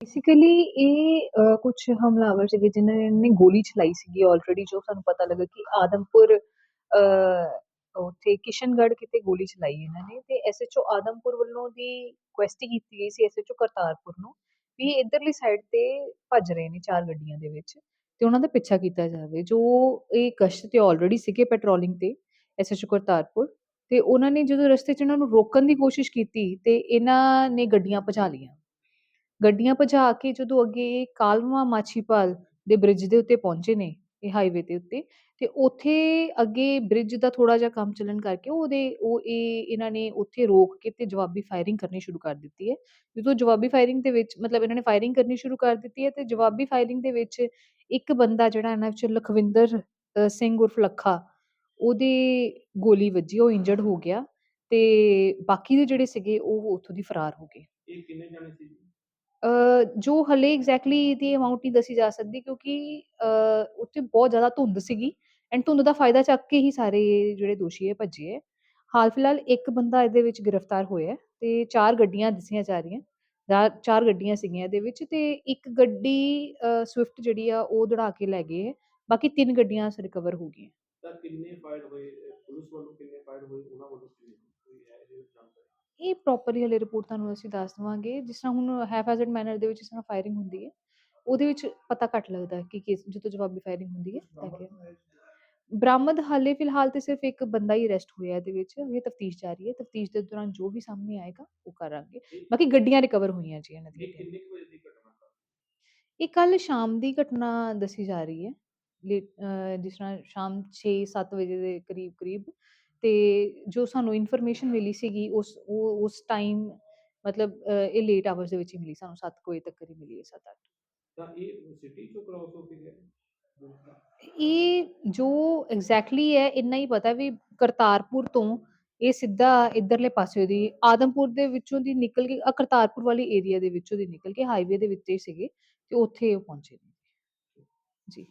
Basically ਇਹ ਅ, ਕੁਛ ਹਮਲਾਵਰ ਸੀਗੇ ਜਿਨ੍ਹਾਂ ਨੇ ਗੋਲੀ ਚਲਾਈ ਸੀਗੀ ਆਲਰੇਡੀ ਜੋ ਸਾਨੂੰ ਪਤਾ ਲੱਗਾ ਕਿ ਆਦਮਪੁਰ ਅ, ਉੱਥੇ ਕਿਸ਼ਨਗੜ੍ਹ ਕਿਤੇ ਗੋਲੀ ਚਲਾਈ ਇਹਨਾਂ ਨੇ ਤੇ ਐਸਐਚਓ ਆਦਮਪੁਰ ਵੱਲੋਂ ਦੀ ਕੁਐਸਟ ਕੀਤੀ ਗਈ ਸੀ ਐਸਐਚਓ ਕਰਤਾਰਪੁਰ ਨੂੰ ਵੀ ਇਹ ਇੱਧਰਲੀ ਸਾਈਡ ਤੇ ਭੱਜ ਰਹੇ ਨੇ ਚਾਰ ਗੱਡੀਆਂ ਦੇ ਵਿੱਚ ਤੇ ਉਹਨਾਂ ਦਾ ਪਿੱਛਾ ਕੀਤਾ ਜਾਵੇ। ਜੋ ਇਹ ਗਸ਼ਤ ਤੇ ਆਲਰੇਡੀ ਸੀਗੇ ਪੈਟਰੋਲਿੰਗ ਤੇ ਐਸਐਚਓ ਕਰਤਾਰਪੁਰ ਤੇ ਉਹਨਾਂ ਨੇ ਜਦੋਂ ਰਸਤੇ 'ਚ ਇਹਨਾਂ ਨੂੰ ਰੋਕਣ ਦੀ ਕੋਸ਼ਿਸ਼ ਕੀਤੀ ਤੇ ਇਹਨਾਂ ਨੇ ਗੱਡੀਆਂ ਭਜਾ ਲਈਆਂ। ਗੱਡੀਆਂ ਭਜਾ ਕੇ ਜਦੋਂ ਅੱਗੇ ਕਾਲਮਾ ਮਾਛੀਪਾਲ ਦੇ ਬ੍ਰਿਜ ਦੇ ਉੱਤੇ ਪਹੁੰਚੇ ਨੇ ਇਹ ਹਾਈਵੇ ਦੇ ਉੱਤੇ ਤੇ ਉੱਥੇ ਅੱਗੇ ਬ੍ਰਿਜ ਦਾ ਥੋੜਾ ਜਿਹਾ ਕੰਮ ਚੱਲਣ ਕਰਕੇ ਉਹਦੇ ਉਹ ਇਹ ਇਹਨਾਂ ਨੇ ਉੱਥੇ ਰੋਕ ਕੇ ਤੇ ਜਵਾਬੀ ਫਾਇਰਿੰਗ ਕਰਨੀ ਸ਼ੁਰੂ ਕਰ ਦਿੱਤੀ ਹੈ ਜਦੋਂ ਜਵਾਬੀ ਫਾਇਰਿੰਗ ਦੇ ਵਿੱਚ ਮਤਲਬ ਇਹਨਾਂ ਨੇ ਫਾਇਰਿੰਗ ਕਰਨੀ ਸ਼ੁਰੂ ਕਰ ਦਿੱਤੀ ਹੈ ਤੇ ਜਵਾਬੀ ਫਾਇਰਿੰਗ ਦੇ ਵਿੱਚ ਇੱਕ ਬੰਦਾ ਜਿਹੜਾ ਇਹਨਾਂ ਵਿੱਚ ਲਖਵਿੰਦਰ ਅ, ਸਿੰਘ ਉਰਫ ਲੱਖਾ ਉਹਦੇ ਗੋਲੀ ਵੱਜੀ ਉਹ ਇੰਜਰਡ ਹੋ ਗਿਆ ਤੇ ਬਾਕੀ ਦੇ ਜਿਹੜੇ ਸੀਗੇ ਉਹ ਉੱਥੋਂ ਦੀ ਫਰਾਰ ਹੋ ਗਏ ਇਹ ਕਿੰਨੇ ਜਾਣੇ ਸੀ ਜੀ? ਅ, ਜੋ ਹਲੇ ਐਗਜ਼ੈਕਟਲੀ ਦੀ ਅਮਾਉਂਟ ਨਹੀਂ ਦੱਸੀ ਜਾ ਸਕਦੀ ਕਿਉਂਕਿ ਅ, ਉੱਥੇ ਬਹੁਤ ਜ਼ਿਆਦਾ ਧੁੰਦ ਸੀਗੀ ਐਂਡ ਧੁੰਦ ਦਾ ਫਾਇਦਾ ਚੱਕ ਕੇ ਹੀ ਸਾਰੇ ਜਿਹੜੇ ਦੋਸ਼ੀ ਹੈ ਭੱਜੇ ਹੈ ਹਾਲ ਫਿਲਹਾਲ ਇੱਕ ਬੰਦਾ ਇਹਦੇ ਵਿੱਚ ਗ੍ਰਿਫਤਾਰ ਹੋਇਆ ਹੈ ਤੇ ਚਾਰ ਗੱਡੀਆਂ ਦੱਸੀਆਂ ਜਾ ਰਹੀਆਂ ਜਾ- ਚਾਰ ਗੱਡੀਆਂ ਸੀਗੀਆਂ ਇਹਦੇ ਵਿੱਚ ਤੇ ਇੱਕ ਗੱਡੀ ਸਵਿਫਟ ਜਿਹੜੀ ਆ ਉਹ ਦੜਾ ਕੇ ਲੈ ਗਏ ਹੈ ਬਾਕੀ ਤਿੰਨ ਗੱਡੀਆਂ ਰਿਕਵਰ ਹੋ ਗਈਆਂ ਤਾਂ ਕਿੰਨੇ ਫਾਇਰ ਹੋਏ ਅਹ ਪੁਲਿਸ ਵੱਲੋਂ ਕਿੰਨੇ ਫਾਇਰ ਹੋਏ ਉਹਨਾਂ ਵੱਲੋਂ ਕਿੰਨੇ ਹੋਏ? ਕੋਈ ਹੈ ਇਹਦੇ ਜਾਣਕਾਰੀ ਇਹ ਪ੍ਰੋਪਰਲੀ ਹਲੇ ਰਿਪੋਰਟ ਤੁਹਾਨੂੰ ਅਸੀਂ ਦੱਸ ਦੇਵਾਂਗੇ। ਜਿਸ ਤਰ੍ਹਾਂ ਹੁਣ ਹੈਫੈਜ਼ਰਡ ਮੈਨਰ ਦੇ ਵਿੱਚ ਜਿਸ ਤਰ੍ਹਾਂ ਫਾਇਰਿੰਗ ਹੁੰਦੀ ਹੈ ਉਹਦੇ ਵਿੱਚ ਪਤਾ ਘੱਟ ਲੱਗਦਾ ਕਿ ਕਿਸ ਜਦੋਂ ਜਵਾਬੀ ਫਾਇਰਿੰਗ ਹੁੰਦੀ ਹੈ ਤਾਂ ਕਿ ਬਰਾਮਦ ਹਾਲੇ ਫਿਲਹਾਲ ਤੇ ਸਿਰਫ ਇੱਕ ਬੰਦਾ ਹੀ ਅਰੈਸਟ ਹੋਇਆ ਇਹਦੇ ਵਿੱਚ। ਇਹ ਤਫਤੀਸ਼ ਜਾਰੀ ਹੈ। ਤਫਤੀਸ਼ ਦੇ ਦੌਰਾਨ ਜੋ ਵੀ ਸਾਹਮਣੇ ਆਏਗਾ ਉਹ ਕਰਾਂਗੇ। ਬਾਕੀ ਗੱਡੀਆਂ ਰਿਕਵਰ ਹੋਈਆਂ ਜੀ ਇਹਨਾਂ ਇਹ ਦੀਆਂ ਕਿੰਨੇ ਕੁ ਵਜੇ ਦੀ ਘਟਨਾ? ਇਹ ਕੱਲ ਸ਼ਾਮ ਦੀ ਘਟਨਾ ਦੱਸੀ ਜਾ ਰਹੀ ਹੈ। ਜਿਸ ਤਰ੍ਹਾਂ ਸ਼ਾਮ 6-7 ਵਜੇ ਦੇ ਕਰੀਬ ਕਰੀਬ ਤੇ ਜੋ ਸਾਨੂੰ ਇਨਫੋਰਮੇਸ਼ਨ ਮਿਲੀ ਸੀਗੀ ਉਸ ਉਹ ਉਸ ਟਾਈਮ ਮਤਲਬ ਅਹ ਇਹ ਲੇਟ ਆਵਰਸ ਦੇ ਵਿੱਚ ਹੀ ਮਿਲੀ ਸਾਨੂੰ 7 ਵਜੇ ਤੱਕ ਹੀ ਮਿਲੀ ਹੈ 7-8 ਤਾਂ ਇਹ ਸਿਟੀ ਚੋਂ ਕ੍ਰਾਸ ਹੋ ਕੇ ਗਿਆ ਦੂਸਰਾ। ਇਹ ਜੋ ਐਗਜ਼ੈਕਟਲੀ ਹੈ ਇੰਨਾ ਹੀ ਪਤਾ ਵੀ ਕਰਤਾਰਪੁਰ ਤੋਂ ਇਹ ਸਿੱਧਾ ਇਧਰਲੇ ਪਾਸੇ ਦੀ ਆਦਮਪੁਰ ਦੇ ਵਿੱਚੋਂ ਦੀ ਨਿਕਲ ਕੇ ਆਹ ਕਰਤਾਰਪੁਰ ਵਾਲੀ ਏਰੀਆ ਦੇ ਵਿੱਚੋਂ ਦੀ ਨਿਕਲ ਕੇ ਹਾਈਵੇ ਦੇ ਵਿੱਚ ਹੀ ਸੀਗੇ ਤੇ ਉੱਥੇ ਪਹੁੰਚੇ ਨੇ। ਜੀ।